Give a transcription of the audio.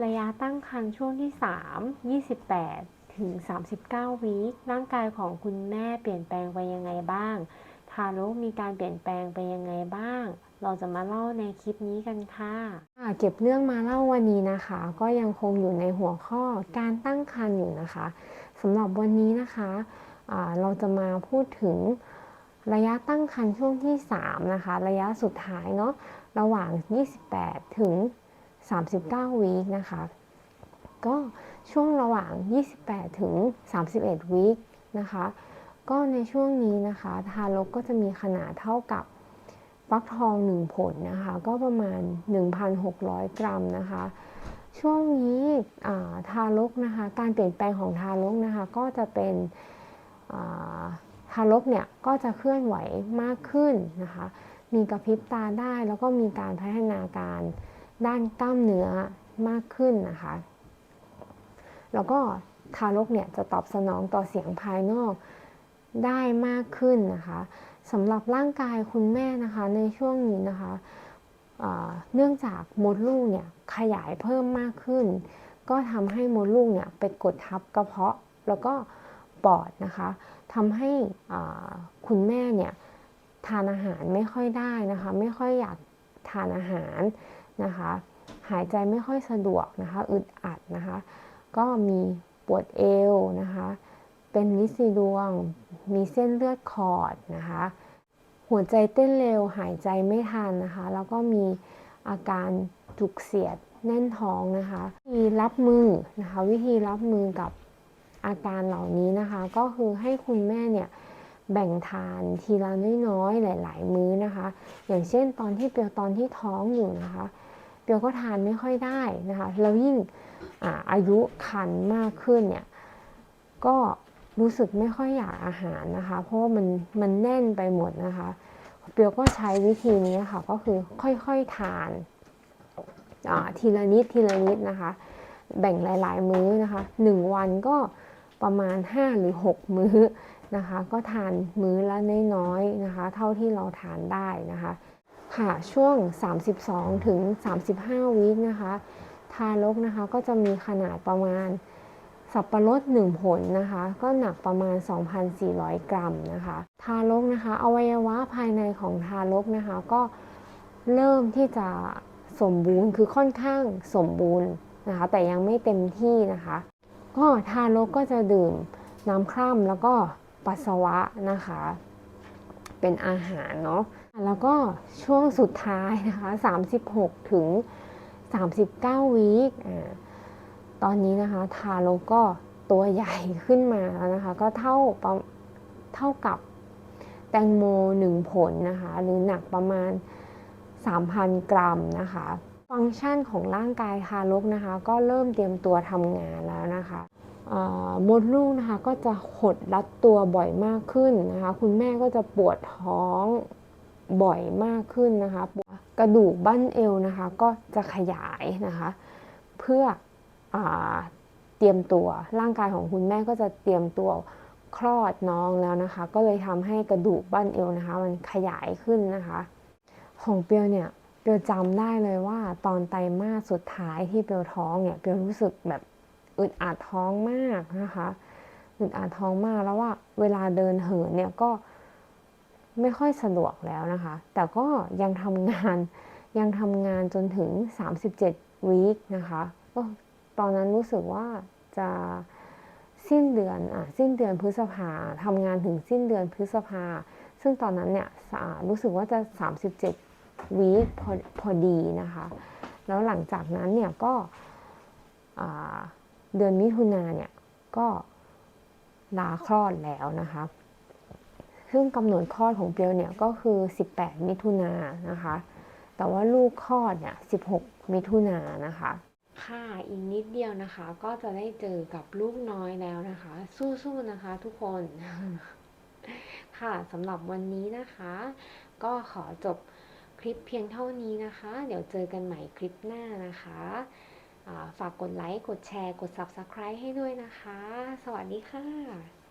ระยะตั้งครรภ์ช่วงที่ 3 28 ถึง 39 วีคร่างกายของคุณแม่เปลี่ยนแปลงไปยังไงบ้าง ทารกมีการเปลี่ยนแปลงไปยังไงบ้าง เราจะมาเล่าในคลิปนี้กันค่ะเก็บเรื่องมาเล่าวันนี้นะคะ ก็ยังคงอยู่ในหัวข้อการตั้งครรภ์อยู่นะคะสำหรับวันนี้นะคะเราจะมาพูดถึงระยะตั้งครรภ์ช่วงที่ 3 นะคะ ระยะสุดท้ายเนาะระหว่าง 28 ถึง 39วีคนะคะ ก็ช่วงระหว่าง 28 ถึง 31วีคนะคะ ก็ในช่วงนี้นะคะทารกก็จะมีขนาดเท่ากับฟักทอง 1 ผลนะคะ ก็ประมาณ 1,600 กรัมนะคะ ช่วงนี้ทารกนะคะ การเปลี่ยนแปลงของทารกนะคะ ก็จะเป็นทารกเนี่ยก็จะเคลื่อนไหวมากขึ้นนะคะ มีกระพริบตาได้แล้วก็มีการพัฒนาการ ด้านกล้ามเนื้อมากขึ้นนะคะ แล้วก็ทารกเนี่ยจะตอบสนองต่อเสียงภายนอกได้มากขึ้นนะคะสำหรับร่างกายคุณแม่นะคะในช่วงนี้นะคะเนื่องจากมดลูกเนี่ยขยายเพิ่มมากขึ้น ก็ทำให้มดลูกเนี่ยไปกดทับกระเพาะแล้วก็ปอดนะคะทำให้คุณแม่เนี่ยทานอาหารไม่ค่อยได้นะคะ ไม่ค่อยอยากทานอาหาร นะคะ หายใจไม่ค่อยสะดวกนะคะ อึดอัดนะคะ ก็มีปวดเอวนะคะ เป็นลิซีดวง มีเส้นเลือดขอดนะคะ หัวใจเต้นเร็ว หายใจไม่ทันนะคะ แล้วก็มีอาการจุกเสียดแน่นท้องนะคะวิธีรับมือนะคะ วิธีรับมือกับอาการเหล่านี้นะคะ ก็คือให้คุณแม่เนี่ยแบ่งทานทีละน้อยๆ หลาย ๆ มื้อนะคะ อย่างเช่นตอนที่เปียวตอนที่ท้องอยู่นะคะ เปียวก็ทานไม่ค่อยได้นะคะแล้วยิ่งอาอายุคันมากขึ้นเนี่ยก็รู้สึกไม่ค่อยอยากอาหารนะคะ เพราะมันมันแน่นไปหมดนะคะ เปียวก็ใช้วิธีนี้ค่ะก็คือค่อยๆทานทีละนิดทีละนิดนะคะ แบ่งหลาย ๆ มื้อนะคะหนึ่งวันก็ประมาณ 5 หรือ 6 มื้อนะคะ ก็ทานมื้อละน้อยๆนะคะ เท่าที่เราทานได้นะคะ ค่ะช่วง 32 ถึง 35 วีคนะคะ ทารกนะคะก็จะมีขนาดประมาณสับปะรด1 ผลนะคะ ก็หนักประมาณ 2,400 กรัมนะคะ ทารกนะคะ อวัยวะภายในของทารกนะคะ ก็เริ่มที่จะสมบูรณ์คือค่อนข้างสมบูรณ์นะคะ แต่ยังไม่เต็มที่นะคะ ก็ทารกก็จะดื่มน้ำคร่ำแล้วก็ปัสสาวะนะคะ เป็นอาหารเนาะแล้วก็ช่วงสุดท้ายนะคะ 36 ถึง 39 วีคตอนนี้นะคะทารกก็ตัวใหญ่ขึ้นมาแล้วนะคะ ก็เท่าเท่ากับแตงโมหนึ่งผลนะคะ หรือหนักประมาณ 3,000 กรัมนะคะ ฟังก์ชันของร่างกายทารกนะคะ ก็เริ่มเตรียมตัวทำงานแล้วนะคะ มดลูกนะคะก็จะหดรัดตัวบ่อยมากขึ้นนะคะ คุณแม่ก็จะปวดท้องบ่อยมากขึ้นนะคะกระดูกบั้นเอวนะคะก็จะขยายนะคะ เพื่ออเตรียมตัวร่างกายของคุณแม่ก็จะเตรียมตัวคลอดน้องแล้วนะคะ ก็เลยทำให้กระดูกบั้นเอวนะคะ มันขยายขึ้นนะคะ ของเปียวเนี่ยเปียวจำได้เลยว่าตอนไตรมาสสุดท้ายที่เปียวท้องเนี่ยเปียวรู้สึกแบบ อึดอัดท้องมากนะคะอึดอัดท้องมากแล้วว่าเวลาเดินเหินเนี่ยก็ไม่ค่อยสะดวกแล้วนะคะ แต่ก็ยังทำงานยังทำงานจนถึง 37วีคนะคะก็ตอนนั้นรู้สึกว่าจะสิ้นเดือนอะสิ้นเดือนพฤษภาทำงานถึงสิ้นเดือนพฤษภา ซึ่งตอนนั้นเนี่ยรู้สึกว่าจะ 37วีคพอพอดีนะคะ แล้วหลังจากนั้นเนี่ยก็ เดือนมิถุนาเนี่ยก็ลาคลอดแล้วนะคะ ซึ่งกำหนดคลอดของเปียวเนี่ยก็คือ 18 มิถุนานะคะ แต่ว่าลูกคลอดเนี่ย 16 มิถุนานะคะ ค่ะอีกนิดเดียวนะคะ ก็จะได้เจอกับลูกน้อยแล้วนะคะ สู้ๆนะคะทุกคน ค่ะสำหรับวันนี้นะคะ ก็ขอจบคลิปเพียงเท่านี้นะคะ เดี๋ยวเจอกันใหม่คลิปหน้านะคะ ฝากกดไลค์ กดแชร์ กด Subscribe ให้ด้วยนะคะ สวัสดีค่ะ